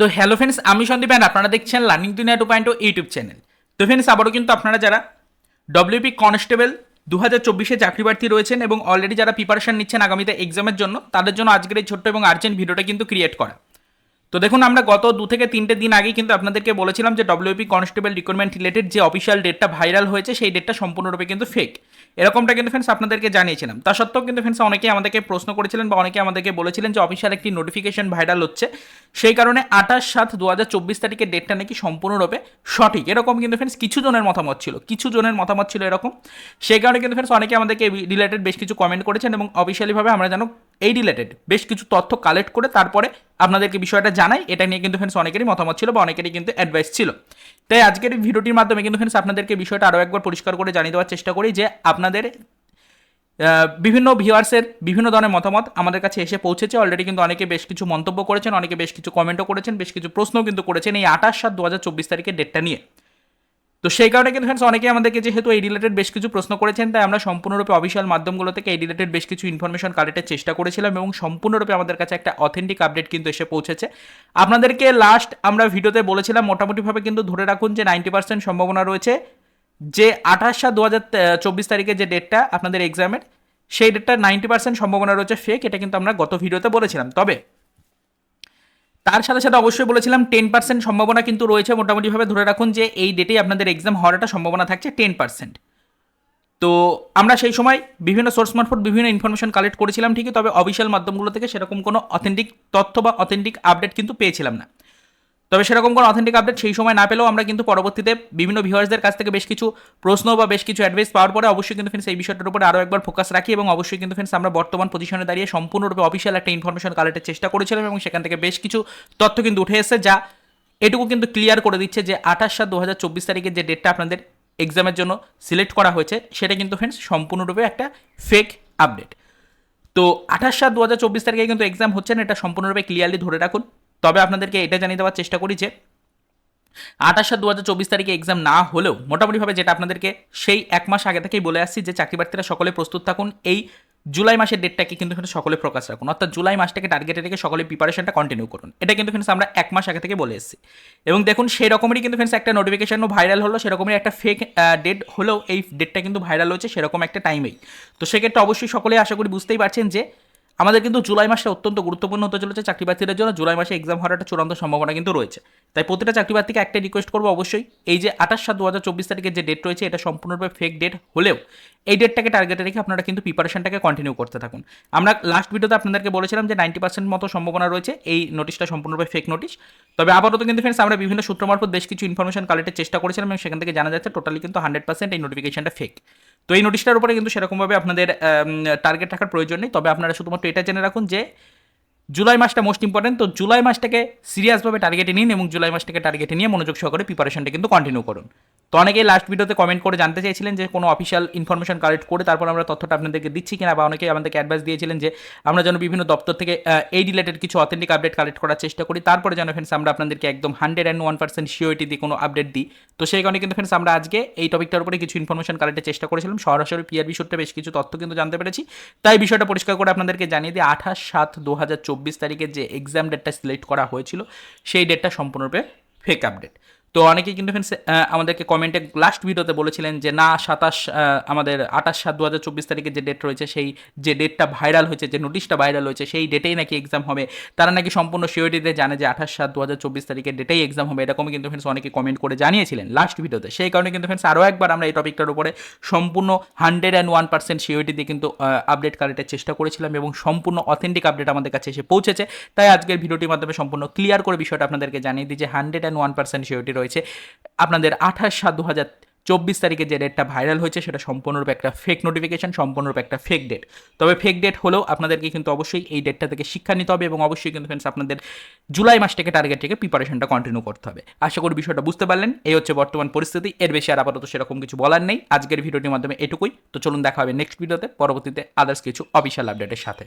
তো hello friends আমি Sandeep and আপনারা দেখছেন learning Duniya two point YouTube channel তো ফ্রেন্ডস আবারও কিন্তু আপনারা যারা ডব্লিউপি কনস্টেবল দু হাজার চব্বিশে চাকরি প্রার্থী রয়েছেন এবং অলরেডি যারা প্রিপারেশন নিচ্ছেন আগামীতে এক্সামের জন্য, তাদের জন্য আজকের এই ছোট্ট এবং আর্জেন্ট ভিডিওটা কিন্তু ক্রিয়েট করা। তো দেখুন, আমরা গত দু থেকে তিনটে দিন আগেই কিন্তু আপনাদেরকে বলেছিলাম যে ডব্লিউপি কনস্টেবল রিক্রুটমেন্ট রিলেটেড যে অফিসিয়াল ডেটটা ভাইরাল হয়েছে, সেই ডেটটা সম্পূর্ণরূপে কিন্তু ফেক এরকমটা কিন্তু ফ্রেন্ডস আপনাদেরকে জানিয়েছিলাম। তা সত্ত্বেও কিন্তু ফ্রেন্ডস অনেকেই আমাদেরকে প্রশ্ন করেছিলেন বা অনেকে আমাদেরকে বলেছিলেন যে অফিসিয়াল একটি নোটিফিকেশন ভাইরাল হচ্ছে। সেই কারণে আঠাশ সাত দু হাজার চব্বিশ তারিখের ডেটটা নাকি সম্পূর্ণরূপে সঠিক। এরকম কিন্তু ফ্রেন্ডস কিছু জনের মতামত ছিল। কিছু জনের মতামত ছিল এরকম। সেই কারণে কিন্তু ফ্রেন্ডস অনেকে আমাদেরকে রিলেটেড বেশ কিছু কমেন্ট করেছেন এবং অফিসিয়ালিভাবে আমরা যেন এই রিলেটেড বেশ কিছু তথ্য কালেক্ট করে তারপরে আপনাদেরকে বিষয়টা জানাই। এটা নিয়ে কিন্তু ফ্রেন্ডস অনেকেরই মতামত ছিল বা অনেকেরই কিন্তু অ্যাডভাইস ছিল। তাই আজকের এই ভিডিওটির মাধ্যমে কিন্তু ফ্রেন্ডস আপনাদেরকে বিষয়টা আরও একবার পরিষ্কার করে জানিয়ে দেওয়ার চেষ্টা করি যে আপনাদের বিভিন্ন ভিউয়ার্সের বিভিন্ন ধরনের মতামত আমাদের কাছে এসে পৌঁছেছে। অলরেডি কিন্তু অনেকে বেশ কিছু মন্তব্য করেছেন, অনেকে বেশ কিছু কমেন্টও করেছেন, বেশ কিছু প্রশ্নও কিন্তু করেছেন এই আঠাশ সাত দু হাজার চব্বিশ তারিখের ডেটটা নিয়ে। তো সেই কারণে কিন্তু ফ্রেন্ডস অনেকেই আমাদেরকে যেহেতু এই রিলেটেড বেশ কিছু প্রশ্ন করেছেন, তাই আমরা সম্পূর্ণরূপে অফিসিয়াল মাধ্যমগুলো থেকে এই রিলেটেড বেশ কিছু ইনফরমেশন কালেক্টের চেষ্টা করেছিলাম এবং সম্পূর্ণরূপে আমাদের কাছে একটা অথেন্টিক আপডেট কিন্তু এসে পৌঁছেছে। আপনাদেরকে লাস্ট আমরা ভিডিওতে বলেছিলাম, মোটামুটিভাবে কিন্তু ধরে রাখুন যে নাইনটি পার্সেন্ট সম্ভাবনা রয়েছে যে আঠাশ সাত দু হাজার চব্বিশ তারিখে যে ডেটটা আপনাদের এক্সামের সেই ডেটটা নাইনটি পার্সেন্ট সম্ভাবনা রয়েছে ফেক এটা কিন্তু আমরা গত ভিডিওতে বলেছিলাম। তবে তার সাথে সাথে অবশ্যই বলেছিলাম টেন পার্সেন্ট সম্ভাবনা কিন্তু রয়েছে মোটামুটিভাবে ধরে রাখুন যে এই ডেটেই আপনাদের এক্সাম হওয়ার একটা সম্ভাবনা থাকছে টেন পার্সেন্ট তো আমরা সেই সময় বিভিন্ন সোর্স মারফত বিভিন্ন ইনফরমেশন কালেক্ট করেছিলাম ঠিকই, তবে অফিসিয়াল মাধ্যমগুলো থেকে সেরকম কোনো অথেন্টিক তথ্য বা অথেন্টিক আপডেট কিন্তু পেয়েছিলাম না। তবে সেরকম কোনো অথেন্টিক আপডেট সেই সময় না পেলেও আমরা কিন্তু পরবর্তীতে বিভিন্ন ভিউয়ার্সদের কাছ থেকে বেশ কিছু প্রশ্ন বা বেশ কিছু অ্যাডভাইস পাওয়ার পরে অবশ্যই কিন্তু ফ্রেন্ডস এই বিষয়টার উপরে আরও একবার ফোকাস রাখি এবং অবশ্যই কিন্তু ফ্রেন্ডস আমরা বর্তমান পজিশনে দাঁড়িয়ে সম্পূর্ণরূপে অফিসিয়াল একটা ইনফরমেশন কালেক্টের চেষ্টা করেছিলাম এবং সেখান থেকে বেশ কিছু তথ্য কিন্তু উঠে এসেছে যা এটুকু কিন্তু ক্লিয়ার করে দিচ্ছে যে আঠাশ সাত দু হাজার চব্বিশ তারিখের যে ডেটটা আপনাদের এক্সামের জন্য সিলেক্ট করা হয়েছে, সেটা কিন্তু ফ্রেন্ডস সম্পূর্ণরূপে একটা ফেক আপডেট তো আঠাশ সাত দু হাজার চব্বিশ তারিখে কিন্তু এক্সাম হচ্ছে না, এটা সম্পূর্ণরূপে ক্লিয়ারলি ধরে রাখুন। তবে আপনাদেরকে এটা জানিয়ে দেওয়ার চেষ্টা করি যে আঠাশ সাত দু হাজার চব্বিশ তারিখে এক্সাম না হলেও মোটামুটিভাবে যেটা আপনাদেরকে সেই এক মাস আগে থেকেই বলে আসছি যে চাকরি প্রার্থীরা সকলে প্রস্তুত থাকুন। এই জুলাই মাসের ডেটটাকে কিন্তু এখানে সকলে প্রকাশ রাখুন। অর্থাৎ জুলাই মাসটাকে টার্গেটে রেখে সকলে প্রিপারেশনটা কন্টিনিউ করুন। এটা কিন্তু ফ্রেন্ডস আমরা এক মাস আগে থেকে বলে এসেছি। এবং দেখুন, সেই রকমেরই কিন্তু ফ্রেন্ডস একটা নোটিফিকেশনও ভাইরাল হলো, সেরকমই একটা ফেক ডেট হলেও এই ডেটটা কিন্তু ভাইরাল হচ্ছে সেরকম একটা টাইমেই তো সেক্ষেত্রে অবশ্যই সকলে আশা করি বুঝতেই পারছেন যে আমাদের কিন্তু জুলাই মাসে অত্যন্ত গুরুত্বপূর্ণ হতে চলেছে চাকরি প্রার্থীদের জন্য। জুলাই মাসে এক্সাম হওয়ার একটা চূড়ান্ত সম্ভাবনা কিন্তু রয়েছে। তাই প্রতিটা চাকরি প্রার্থীকে একটাই রিকোয়েস্ট করব অবশ্যই, এই যে আঠাশ সাত দু হাজার চব্বিশ তারিখের যে ডেট রয়েছে, এটা সম্পূর্ণরূপে ফেক ডেট হলেও এই ডেটটাকে টার্গেটে রেখে আপনারা কিন্তু প্রিপারেশনটাকে কন্টিনিউ করতে থাকুন। আমরা লাস্ট ভিডিওতে আপনাদেরকে বলেছিলাম যে নাইনটি পার্সেন্ট মতো সম্ভাবনা রয়েছে, এই নোটিশটা সম্পূর্ণরূপে ফেক নোটিশ তবে আপাতত কিন্তু ফ্রেন্ডস আমরা বিভিন্ন সূত্র মারফত বেশ কিছু ইনফরমেশন কালেক্টের চেষ্টা করেছিলাম এবং সেখান থেকে জানা যাচ্ছে টোটালি কিন্তু হান্ড্রেড পার্সেন্ট এই নোটিফিকেশনটা ফেক তো এই নোটিশটার উপরে কিন্তু সেরকমভাবে আপনাদের টার্গেট রাখার প্রয়োজন নেই। তবে আপনারা শুধুমাত্র এটা জেনে রাখুন যে জুলাই মাসটা মোস্ট ইম্পর্টেন্ট তো জুলাই মাসটাকে সিরিয়াসভাবে টার্গেটে নিন এবং জুলাই মাসটাকে টার্গেটে নিয়ে মনোযোগ সহকারে প্রিপারেশনটা কিন্তু কন্টিনিউ করুন। তো অনেকেই লাস্ট ভিডিওতে কমেন্ট করে জানতে চাইছিলেন যে কোনো অফিসিয়াল ইনফরমেশন কালেক্ট করে তারপর আমরা তথ্যটা আপনাদেরকে দিচ্ছি কিনা বা অনেকেই আমাদেরকে অ্যাডভাইস দিয়েছিলেন যে আমরা যেন বিভিন্ন দপ্তর থেকে এই রিলেটেড কিছু অথেন্টিক আপডেট কালেক্ট করার চেষ্টা করি। তারপরে যেন ফ্রেন্ডস আমরা আপনাদেরকে একদম hundred and one percent surety দিয়ে কোনো আপডেট দিই। তো সেই কারণে কিন্তু ফ্রেন্ডস আমরা আজকে এই টপিকটার উপরে কিছু ইনফরমেশন কালেক্টের চেষ্টা করেছিলাম। সরাসরি পিআরবি সূত্রে বেশ কিছু তথ্য কিন্তু জানতে পেরেছি। তাই বিষয়টা পরিষ্কার করে আপনাদেরকে জানিয়ে দিই, আঠাশ সাত দু হাজার চব্বিশ তারিখে যে এক্সাম ডেটটা সিলেক্ট করা হয়েছিল, সেই ডেটটা সম্পূর্ণরূপে ফেক আপডেট তো অনেকেই কিন্তু আমাদেরকে কমেন্টে লাস্ট ভিডিওতে বলেছিলেন যে, না, সাতাশ আমাদের আঠাশ সাত দু হাজার চব্বিশ তারিখে যে ডেট রয়েছে, সেই যে ডেটটা ভাইরাল হয়েছে, যে নোটিশটা ভাইরাল হয়েছে, সেই ডেটেই নাকি এক্সাম হবে। তারা নাকি সম্পূর্ণ সিওরিটিতে জানে যে, আঠাশ সাত দু হাজার চব্বিশ তারিখে ডেটেই এক্সাম হবে। এরকম কিন্তু ফ্রেন্ডস অনেকে কমেন্ট করে জানিয়েছিলেন লাস্ট ভিডিওতে সেই কারণে কিন্তু ফ্রেন্ডস আরও একবার আমরা এই টপিকটার উপরে সম্পূর্ণ হান্ড্রেড অ্যান্ড ওয়ান পার্সেন্ট দিয়ে কিন্তু আপডেট কালেক্টের চেষ্টা করেছিলাম এবং সম্পূর্ণ অথেন্টিক আপডেট আমাদের কাছে এসে পৌঁছেছে। তাই আজকের ভিডিওটির মাধ্যমে সম্পূর্ণ ক্লিয়ার করে বিষয়টা আপনাদেরকে জানিয়ে দিই যে hundred and one percent surety রয়েছে। আপনাদের আঠাশ সাত দু হাজার চব্বিশ তারিখে যে ডেটটা ভাইরাল হয়েছে, সেটা সম্পূর্ণরূপে একটা ফেক নোটিফিকেশন সম্পূর্ণরূপে একটা ফেক ডেট তবে ফেক ডেট হলেও আপনাদেরকে কিন্তু অবশ্যই এই ডেটটা থেকে শিক্ষা নিতে হবে এবং অবশ্যই কিন্তু ফ্রেন্ডস আপনাদের জুলাই মাস থেকে টার্গেট থেকে প্রিপারেশনটা কন্টিনিউ করতে হবে। আশা করি বিষয়টা বুঝতে পারলেন। এই হচ্ছে বর্তমান পরিস্থিতি। এর বেশি আর আপাতত সেরকম কিছু বলার নেই। আজকের ভিডিওটির মাধ্যমে এটুকুই। তো চলুন দেখা হবে নেক্সট ভিডিওতে পরবর্তীতে আদার্স কিছু অফিসিয়াল আপডেটের সাথে।